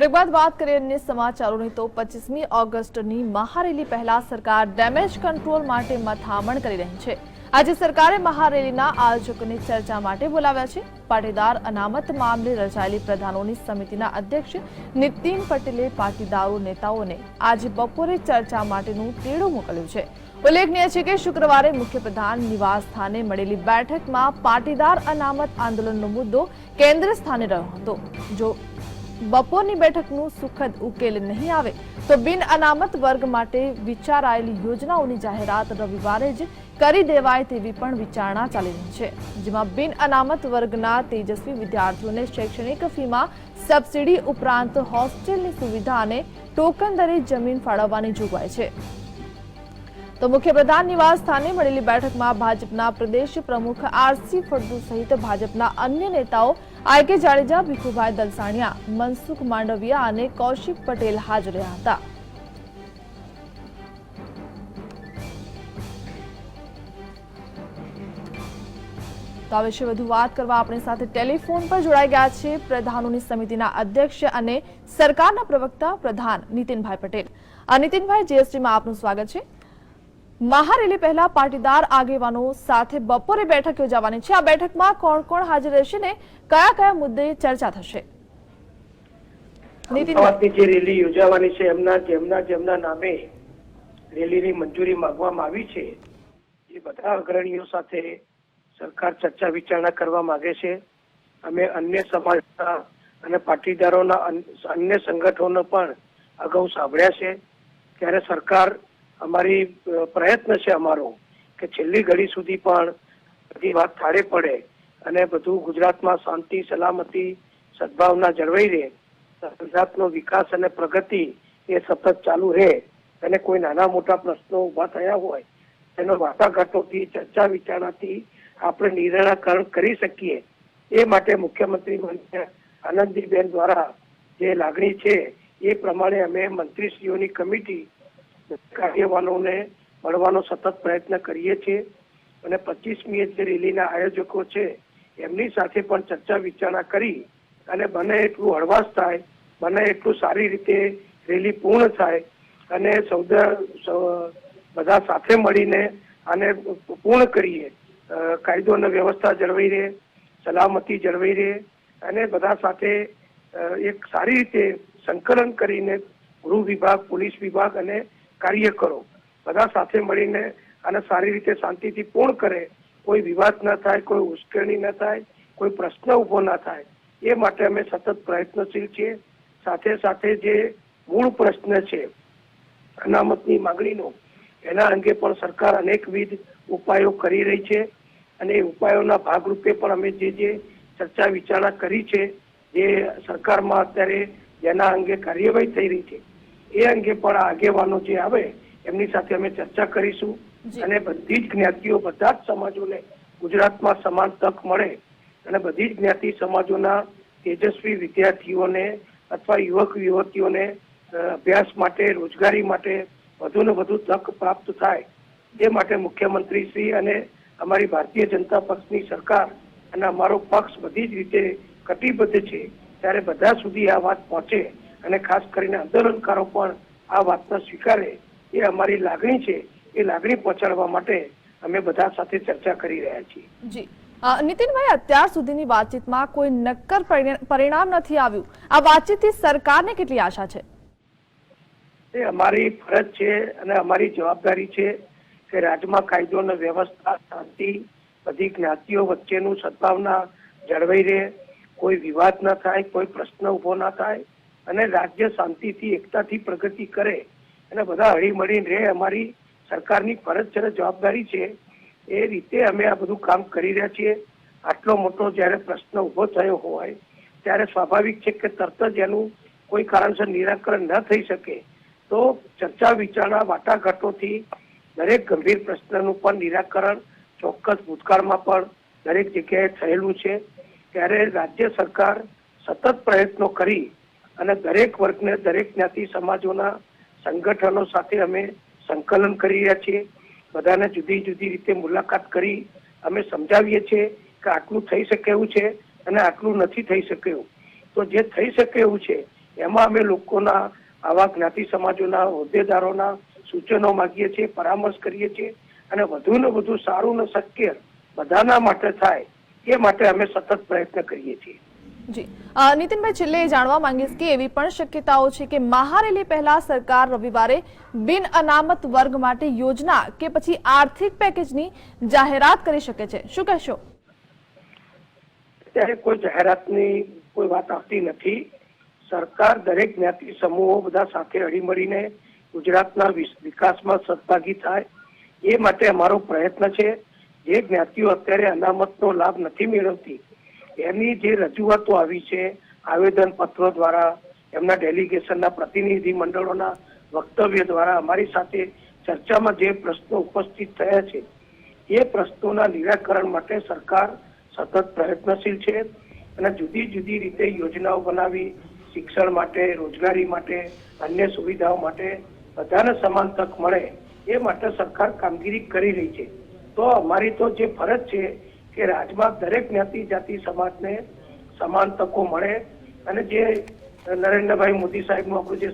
Break વાત કરીએ અન્ય સમાચારોની તો પચીસમી ઓગસ્ટની મહારેલી પહેલા સરકાર ડેમેજ કંટ્રોલ માટે મથામણ કરી રહી છે. આજે સરકારે મહારેલીના આયોજકોને ચર્ચા માટે બોલાવ્યા છે. પાટીદાર અનામત મામલે રચાયેલી પ્રધાનોની સમિતિના અધ્યક્ષ નીતિન પટેલે પાટીદારો નેતાઓને આજે બપોરે ચર્ચા માટેનું તેડું મોકલ્યું છે. ઉલ્લેખનીય છે કે શુક્રવારે મુખ્યપ્રધાન નિવાસ સ્થાને મળેલી બેઠકમાં પાટીદાર અનામત આંદોલનનો મુદ્દો કેન્દ્ર સ્થાને રહ્યો હતો. જો બપોરની બેઠકનું સુખદ ઉકેલ નહીં આવે તો બિન અનામત વર્ગ માટે વિચારાયેલી યોજનાઓની જાહેરાત રવિવારે જ કરી દેવાય તેવી પણ વિચારણા ચાલી રહી છે, જેમાં બિન અનામત વર્ગના તેજસ્વી વિદ્યાર્થીઓને શૈક્ષણિક ફીમાં સબસિડી ઉપરાંત હોસ્ટેલની સુવિધા અને ટોકન દરે જમીન ફાળવવાની જોગવાઈ છે. તો મુખ્યપ્રધાન નિવાસ સ્થાને મળેલી બેઠકમાં ભાજપના પ્રદેશ પ્રમુખ આરસી ફળદુ સહિત ભાજપના અન્ય નેતાઓ આઈકે જાડેજા, ભીખુભાઈ દલસાણિયા, મનસુખ માંડવિયા અને કૌશિક પટેલ હાજર રહ્યા હતા. તો આ વિશે વધુ વાત કરવા આપણી સાથે ટેલિફોન પર જોડાઈ ગયા છે પ્રધાનોની સમિતિના અધ્યક્ષ અને સરકારના પ્રવક્તા પ્રધાન નીતિનભાઈ પટેલ. નીતિનભાઈ જીએસટીમાં આપનું સ્વાગત છે. મહારેલી પહેલા પાટીદાર આગેવાનો સાથે બપોરે બેઠક યોજાવાની છે. આ બેઠકમાં કોણ કોણ હાજર રહેશે ને કયા કયા મુદ્દે ચર્ચા થશે? જે રેલી યોજાવાની છે, એમના જેમના જેમના નામે રેલીની મંજૂરી માંગવામાં આવી છે. એ બધા અગ્રણીઓ સાથે સરકાર ચર્ચા વિચારણા કરવા માંગે છે. અમે અન્ય સમાજના અને પાટીદારોના અન્ય સંગઠનો પણ અગાઉ સાંભળ્યા છે. ત્યારે સરકાર અમારી પ્રયત્ન છે અમારો કે છેલ્લી ઘડી સુધી પણ બધી વાત થાળે પડે અને બધું ગુજરાતમાં શાંતિ, સલામતી, સદભાવના જળવાઈ રહે. ગુજરાતનો વિકાસ અને પ્રગતિ એ સતત ચાલુ રહે અને કોઈ નાના મોટા પ્રશ્નો ઊભા થયા હોય, એનો વાટાઘાટોથી, ચર્ચા વિચારણાથી આપણે નિર્ણયકરણ કરી શકીએ. એ માટે મુખ્યમંત્રી આનંદીબેન દ્વારા જે લાગણી છે એ પ્રમાણે અમે મંત્રીશ્રીઓની કમિટી કાર્યવાહનોને મળવાનો સતત પ્રયત્ન કરીએ છીએ અને પચીસમી જે રેલીના આયોજકો છે, એમની સાથે પણ ચર્ચા વિચારણા કરી અને બને એટલું હળવાશ થાય, બને એટલું સારી રીતે રેલી પૂર્ણ થાય અને સૌદા બધા સાથે મળીને આને પૂર્ણ કરીએ. કાયદો અને વ્યવસ્થા જળવાઈ રહે, સલામતી જળવાઈ રહે અને બધા સાથે એક સારી રીતે સંકલન કરીને ગૃહ વિભાગ, પોલીસ વિભાગ અને કાર્યકરો બધા સાથે મળીને આને સારી રીતે શાંતિથી પૂર્ણ કરે. કોઈ વિવાદ ન થાય, કોઈ ઉશ્કેરણી ન થાય, કોઈ પ્રશ્ન ઊભો ન થાય. એ માટે અમે સતત પ્રયત્નશીલ છીએ. સાથે સાથે જે મૂળ પ્રશ્ન છે, અનામતની માંગણીનો, એના અંગે પણ સરકાર અનેકવિધ ઉપાયો કરી રહી છે. અને ઉપાયોના ભાગરૂપે પણ અમે જે જે ચર્ચા વિચારણા કરી છે, જે સરકારમાં અત્યારે જેના અંગે કાર્યવાહી થઈ રહી છે. એ અંગે પણ આ આગેવાનો જે આવે એમની સાથે અમે ચર્ચા કરીશું. અને બધી જ જ્ઞાતિઓ બધા જ સમાજોને ગુજરાતમાં સમાન તક મળે અને બધી જ જ્ઞાતિ સમાજોના તેજસ્વી વિદ્યાર્થીઓને અથવા યુવક યુવતીઓને અભ્યાસ માટે રોજગારી માટે વધુ ને વધુ તક પ્રાપ્ત થાય. એ માટે મુખ્યમંત્રી શ્રી અને અમારી ભારતીય જનતા પક્ષની સરકાર અને અમારો પક્ષ બધી જ રીતે કટિબદ્ધ છે. ત્યારે બધા સુધી આ વાત પહોંચે. અને ખાસ કરીને આંદોલનકારો પણ આ વાતને સ્વીકારે એ અમારી લાગણી છે એ લાગણી પહોંચાડવા માટે અમે બધા સાથે ચર્ચા કરી રહ્યા છીએ. જી. નીતિનભાઈ અત્યાર સુધીની વાતચીતમાં કોઈ નક્કર પરિણ- પરિણામ નથી આવ્યું. આ વાતચીતથી સરકારને કેટલી આશા છે? એ અમારી ફરજ છે અને અમારી જવાબદારી છે કે રાજ્યમાં કાયદો અને વ્યવસ્થા શાંતિ બધી જ્ઞાતિઓ વચ્ચેનું સદભાવના જળવાઈ રહે. કોઈ વિવાદ ન થાય કોઈ પ્રશ્ન ઊભો ના થાય. અને રાજ્ય શાંતિથી, એકતાથી પ્રગતિ કરે અને બધા હળીમળીને રહે. અમારી સરકારની ફરજ છે જવાબદારી છે એ રીતે અમે આ બધું કામ કરી રહ્યા છીએ. આટલો મોટો જ્યારે પ્રશ્ન ઊભો થયો હોય, ત્યારે સ્વાભાવિક છે કે તરત જ એનું કોઈ કારણસર નિરાકરણ ન થઈ શકે. તો ચર્ચા વિચારણા વાટાઘાટોથી દરેક ગંભીર પ્રશ્નનું પણ નિરાકરણ, ચોક્કસ ભૂતકાળમાં પણ દરેક જગ્યાએ થયેલું છે. ત્યારે રાજ્ય સરકાર સતત પ્રયત્નો કરી અને દરેક વર્ગને, દરેક જ્ઞાતિ સમાજોના સંગઠનો સાથે અમે સંકલન કરી રહ્યા છીએ. બધાને જુદી જુદી રીતે મુલાકાત કરી અમે સમજાવીએ છીએ કે આટલું થઈ શકે એવું છે અને આટલું નથી થઈ શકે એવું. તો જે થઈ શકે એવું છે, એમાં અમે લોકોના, આવા જ્ઞાતિ સમાજોના, હોદ્દેદારોના સૂચનો માંગીએ છીએ, પરામર્શ કરીએ છીએ અને વધુ ને વધુ સારું ને શક્ય બધાના માટે થાય એ માટે અમે સતત પ્રયત્ન કરીએ છીએ. નીતિનભાઈ છેલ્લે જાણવા માંગીશ કે એવી પણ શક્યતાઓ છે કે મહારેલી પહેલા સરકાર રવિવારે બિન અનામત વર્ગ માટે યોજના કે પછી આર્થિક પેકેજની જાહેરાત કરી શકે છે. શું કહેશો? કોઈ જાહેરાતની કોઈ વાત આવતી નથી. સરકાર દરેક જ્ઞાતિ સમૂહો બધા સાથે હળીમળીને ગુજરાતના વિકાસમાં સહભાગી થાય. એ માટે અમારો પ્રયત્ન છે. જે જ્ઞાતિઓ અત્યારે અનામતનો લાભ નથી મેળવતી એની જે રજૂઆતો આવી છે આવેદન પત્રો દ્વારા, એમના ડેલિગેશનના પ્રતિનિધિ મંડળોના વક્તવ્ય દ્વારા અમારી સાથે ચર્ચામાં જે પ્રશ્નો ઉપસ્થિત થયા છે, એ પ્રશ્નોના નિરાકરણ માટે સરકાર સતત પ્રયત્નશીલ છે અને જુદી જુદી રીતે યોજનાઓ બનાવી, શિક્ષણ માટે, રોજગારી માટે, અન્ય સુવિધાઓ માટે બધાને સમાન તક મળે, એ માટે સરકાર કામગીરી કરી રહી છે. તો અમારી તો જે ફરજ છે કે રાજમાં દરેક જ્ઞાતિ, જાતિ, સમાજને સમાન તકો મળે અને જે નરેન્દ્રભાઈ મોદી સાહેબનું આપણું જે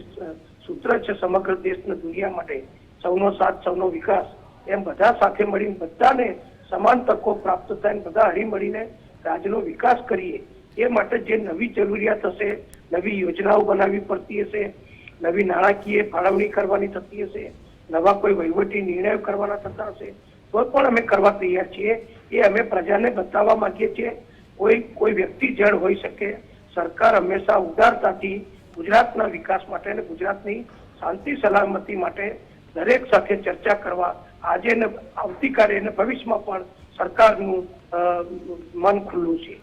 સૂત્ર છે સમગ્ર દેશના દુનિયા માટે સૌનો સાથ, સૌનો વિકાસ, એમ બધા સાથે મળીને બધાને સમાન તકો પ્રાપ્ત થાય બધા હળી મળીને રાજ્યનો વિકાસ કરીએ, એ માટે જે નવી જરૂરિયાત હશે, નવી યોજનાઓ બનાવવી પડતી હશે, નવી નાણાકીય ફાળવણી કરવાની થતી હશે, નવા કોઈ વહીવટી નિર્ણયો કરવાના થતા હશે, તો પણ અમે કરવા તૈયાર છીએ. એ અમે પ્રજાને બતાવવા માંગીએ છીએ, કોઈ કોઈ વ્યક્તિ જળ હોઈ શકે. સરકાર હંમેશા ઉદારતાથી ગુજરાતના વિકાસ માટે અને ગુજરાતની શાંતિ, સલામતી માટે દરેક સાથે ચર્ચા કરવા, આજે ને આવતીકાલે અને ભવિષ્યમાં પણ સરકારનું મન ખુલ્લું છે.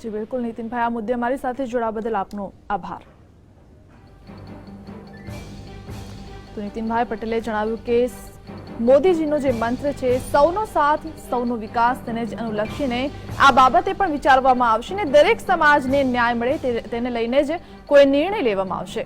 જી, બિલકુલ નીતિનભાઈ, આ મુદ્દે અમારી સાથે જોડાવા બદલ આપનો આભાર. તો નીતિનભાઈ પટેલે જણાવ્યું કે મોદીજીનો જે મંત્ર છે, સૌનો સાથ, સૌનો વિકાસ, તેને જ અનુલક્ષીને આ બાબતે પણ વિચારવામાં આવશે ને દરેક સમાજને ન્યાય મળે તેને લઈને જ કોઈ નિર્ણય લેવામાં આવશે.